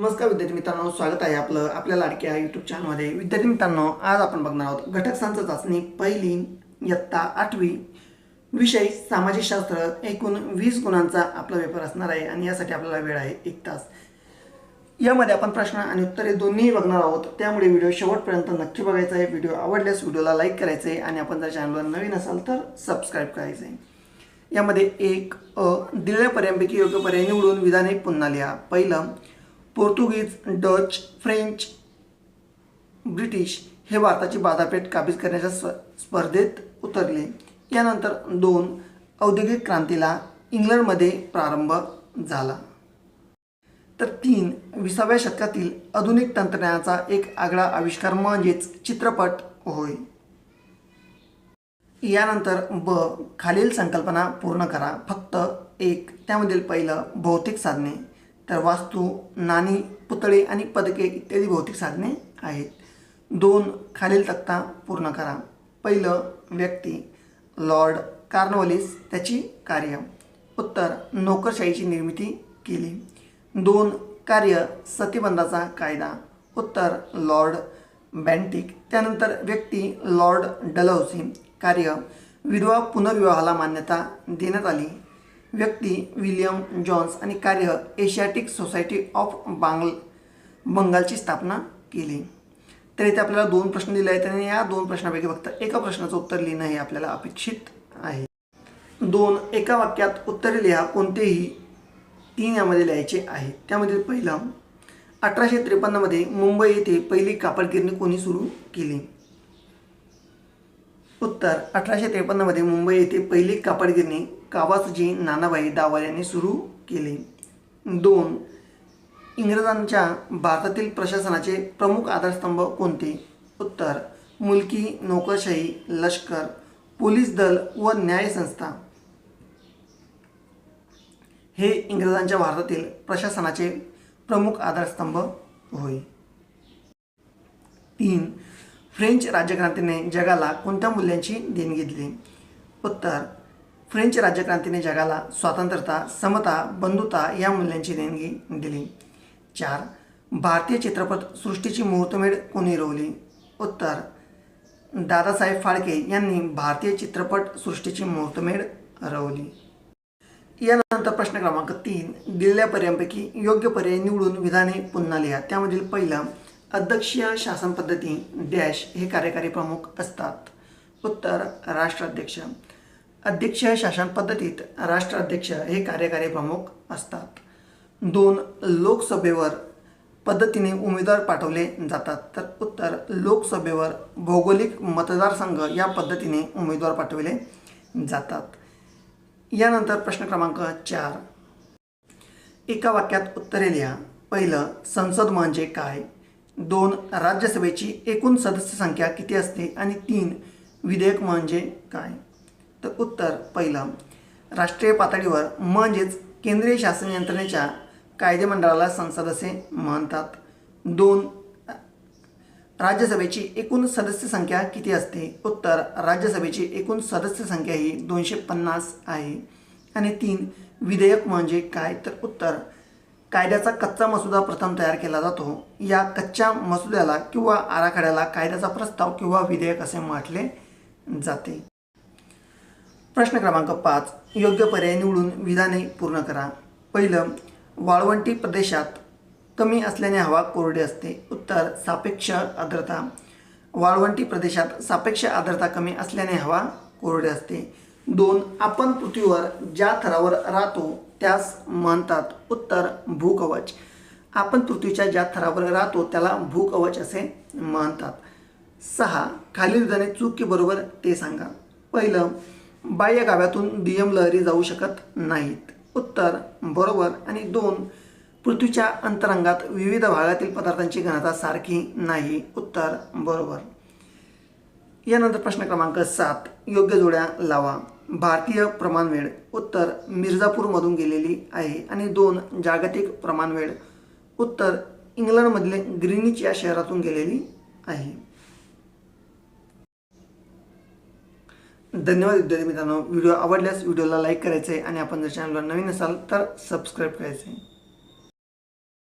नमस्कार विद्यार्थी मित्रांनो स्वागत आहे आपलं आपल्या लाडक्या यूट्यूब चॅनलमध्ये विद्यार्थी मित्रांनो आज आपण बघणार आहोत घटक संच चाचणी पहिली इयत्ता आठवी विषय सामाजिक शास्त्र एकूण वीस गुणांचा आपला पेपर असणार आहे आणि यासाठी आपल्याला वेळ आहे एक तास. यामध्ये आपण प्रश्न आणि उत्तरे दोन्ही बघणार आहोत. त्यामुळे व्हिडिओ शेवटपर्यंत नक्की बघायचा आहे. व्हिडिओ आवडल्यास व्हिडिओला लाईक करायचं आहे आणि आपण जर चॅनलवर नवीन असाल तर सबस्क्राईब करायचं. आहे यामध्ये एक अ दिलेल्या पर्यायांपैकी योग्य पर्याय निवडून विधाने पुन्हा लिहा. पहिलं पोर्तुगीज डच फ्रेंच ब्रिटिश हे भारताची बाजारपेठ काबीज करण्याच्या स्प स्पर्धेत उतरले. यानंतर दोन औद्योगिक क्रांतीला इंग्लंडमध्ये प्रारंभ झाला. तर तीन विसाव्या शतकातील आधुनिक तंत्रज्ञानाचा एक आगळा आविष्कार म्हणजेच चित्रपट होय. यानंतर ब खालील संकल्पना पूर्ण करा. फक्त एक त्यामधील पहिलं भौतिक साधने. तर वास्तू नाणी पुतळे आणि पदके इत्यादी भौतिक साधने आहेत. दोन खालील तक्ता पूर्ण करा. पहिलं व्यक्ती लॉर्ड कार्नवलिस त्याची कार्य. उत्तर नोकरशाहीची निर्मिती केली. दोन कार्य सतीबंधाचा कायदा. उत्तर लॉर्ड बँटिक. त्यानंतर व्यक्ती लॉर्ड डलहौसी. कार्य विधवा पुनर्विवाहाला मान्यता देण्यात आली. व्यक्ती विलियम जॉन्स आणि कार्य एशियाटिक सोसायटी ऑफ बांगल बंगालची स्थापना केली. तर इथे आपल्याला दोन प्रश्न दिले आहेत आणि या दोन प्रश्नापैकी फक्त एका प्रश्नाचं उत्तर लिहिणं हे आपल्याला अपेक्षित आहे. दोन एका वाक्यात उत्तरे लिहा कोणतेही तीन यामध्ये लिहायचे आहे. त्यामध्ये पहिलं अठराशे त्रेपन्नमध्ये मुंबई येथे पहिली कापड गिरणी कोणी सुरू केली? उत्तर अठराशे त्रेपन्नमध्ये मुंबई येथे पहिली कापड गिरणी कावासजी नानाबाई दावार यांनी सुरू केले. दोन इंग्रजांच्या भारतातील प्रशासनाचे प्रमुख आधारस्तंभ कोणते? उत्तर मुलकी नोकरशाही लष्कर पोलीस दल व न्यायसंस्था हे इंग्रजांच्या भारतातील प्रशासनाचे प्रमुख आधारस्तंभ होय. तीन फ्रेंच राज्यक्रांतीने जगाला कोणत्या मूल्यांची देणगी दिली? उत्तर फ्रेंच राज्यक्रांतीने जगाला स्वातंत्र्यता समता बंधुता या मूल्यांची देणगी दिली. चार भारतीय चित्रपट सृष्टीची मुहूर्तमेढ कोणी रोवली? उत्तर दादासाहेब फाळके यांनी भारतीय चित्रपट सृष्टीची मुहूर्तमेढ रवली. यानंतर प्रश्न क्रमांक तीन दिलेल्या पर्यायांपैकी योग्य पर्याय निवडून विधाने पुन्हा लिहा. त्यामधील पहिलं अध्यक्षीय शासन पद्धती डॅश हे कार्यकारी प्रमुख असतात. उत्तर राष्ट्राध्यक्ष. अध्यक्ष शासन पद्धतीत राष्ट्राध्यक्ष हे कार्यकारी प्रमुख असतात. दोन लोकसभेवर पद्धतीने उमेदवार पाठवले जातात. तर उत्तर लोकसभेवर भौगोलिक मतदारसंघ या पद्धतीने उमेदवार पाठवले जातात. यानंतर प्रश्न क्रमांक चार. एका वाक्यात उत्तरे लिहा. पहिलं संसद म्हणजे काय? दोन राज्यसभेची एकूण सदस्य संख्या किती असते? आणि तीन विधेयक म्हणजे काय? तर उत्तर पहिलं. राष्ट्रीय पातळीवर म्हणजेच केंद्रीय शासन यंत्रणेच्या कायदेमंडळाला संसद असे म्हणतात दोन राज्यसभेची एकूण सदस्य संख्या किती असते? उत्तर राज्यसभेची एकूण सदस्य संख्या ही दोनशे पन्नास आहे. आणि तीन विधेयक म्हणजे काय? तर उत्तर कायद्याचा कच्चा मसुदा प्रथम तयार केला जातो. या कच्च्या मसुद्याला किंवा आराखड्याला कायद्याचा प्रस्ताव किंवा विधेयक असे म्हटले जाते. प्रश्न क्रमांक पाच. योग्य पर्याय निवडून विधाने पूर्ण करा. पहिलं वाळवंटी प्रदेशात कमी असल्याने हवा कोरडी असते. उत्तर सापेक्ष आर्द्रता. वाळवंटी प्रदेशात सापेक्ष आर्द्रता कमी असल्याने हवा कोरडी असते. दोन आपण पृथ्वीवर ज्या थरावर राहतो त्यास म्हणतात उत्तर भूकवच. आपण पृथ्वीच्या ज्या थरावर राहतो त्याला भूकवच असे म्हणतात. सहा खालील विधाने चूक की बरोबर ते सांगा. पहिलं बाह्य गाव्यातून दुय्यम लहरी जाऊ शकत नाहीत. उत्तर बरोबर आणि दोन पृथ्वीच्या अंतरंगात विविध भागातील पदार्थांची घनता सारखी नाही. उत्तर बरोबर. यानंतर प्रश्न क्रमांक सात योग्य जोड्या लावा. भारतीय प्रमाणवेळ उत्तर मिर्झापूरमधून गेलेली आहे. आणि दोन जागतिक प्रमाणवेळ उत्तर इंग्लंडमधले ग्रीनिच या शहरातून गेलेली आहे. धन्यवाद विद्यार्थी मित्रांनो. व्हिडिओ आवडल्यास व्हिडिओला लाईक करायचे आणि आपण जर चॅनलवर नवीन असाल तर सबस्क्राईब करायचे